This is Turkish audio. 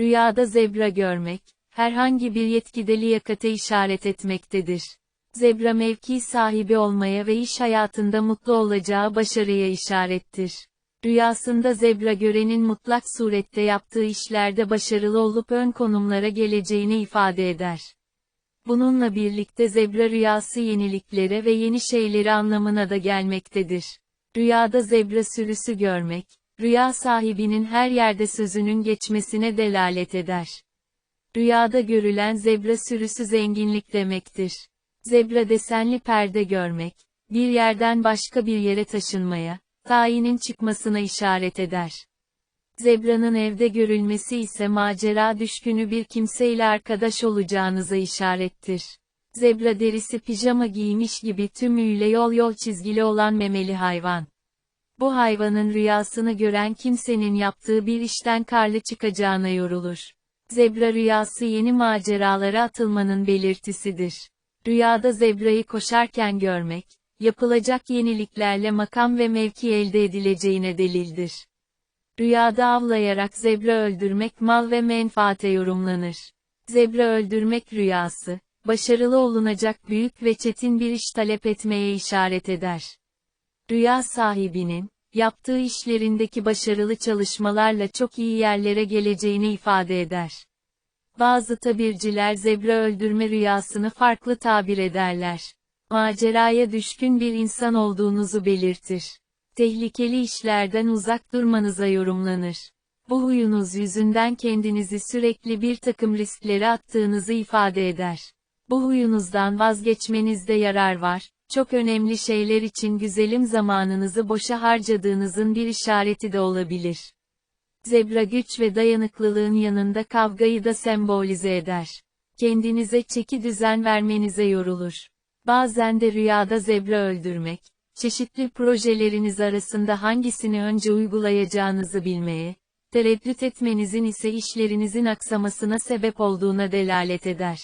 Rüyada zebra görmek, herhangi bir yetkide liyakate işaret etmektedir. Zebra mevki sahibi olmaya ve iş hayatında mutlu olacağı başarıya işarettir. Rüyasında zebra görenin mutlak surette yaptığı işlerde başarılı olup ön konumlara geleceğini ifade eder. Bununla birlikte zebra rüyası yeniliklere ve yeni şeyleri anlamına da gelmektedir. Rüyada zebra sürüsü görmek, rüya sahibinin her yerde sözünün geçmesine delalet eder. Rüyada görülen zebra sürüsü zenginlik demektir. Zebra desenli perde görmek, bir yerden başka bir yere taşınmaya, tayinin çıkmasına işaret eder. Zebranın evde görülmesi ise macera düşkünü bir kimseyle arkadaş olacağınıza işarettir. Zebra derisi pijama giymiş gibi tümüyle yol yol çizgili olan memeli hayvan. Bu hayvanın rüyasını gören kimsenin yaptığı bir işten karlı çıkacağına yorulur. Zebra rüyası yeni maceralara atılmanın belirtisidir. Rüyada zebrayı koşarken görmek, yapılacak yeniliklerle makam ve mevki elde edileceğine delildir. Rüyada avlayarak zebra öldürmek mal ve menfaate yorumlanır. Zebra öldürmek rüyası, başarılı olunacak büyük ve çetin bir iş talep etmeye işaret eder. Rüya sahibinin, yaptığı işlerindeki başarılı çalışmalarla çok iyi yerlere geleceğini ifade eder. Bazı tabirciler zebra öldürme rüyasını farklı tabir ederler. Maceraya düşkün bir insan olduğunuzu belirtir. Tehlikeli işlerden uzak durmanıza yorumlanır. Bu huyunuz yüzünden kendinizi sürekli bir takım risklere attığınızı ifade eder. Bu huyunuzdan vazgeçmenizde yarar var, çok önemli şeyler için güzelim zamanınızı boşa harcadığınızın bir işareti de olabilir. Zebra güç ve dayanıklılığın yanında kavgayı da sembolize eder. Kendinize çeki düzen vermenize yorulur. Bazen de rüyada zebra öldürmek, çeşitli projeleriniz arasında hangisini önce uygulayacağınızı bilmeye, tereddüt etmenizin ise işlerinizin aksamasına sebep olduğuna delalet eder.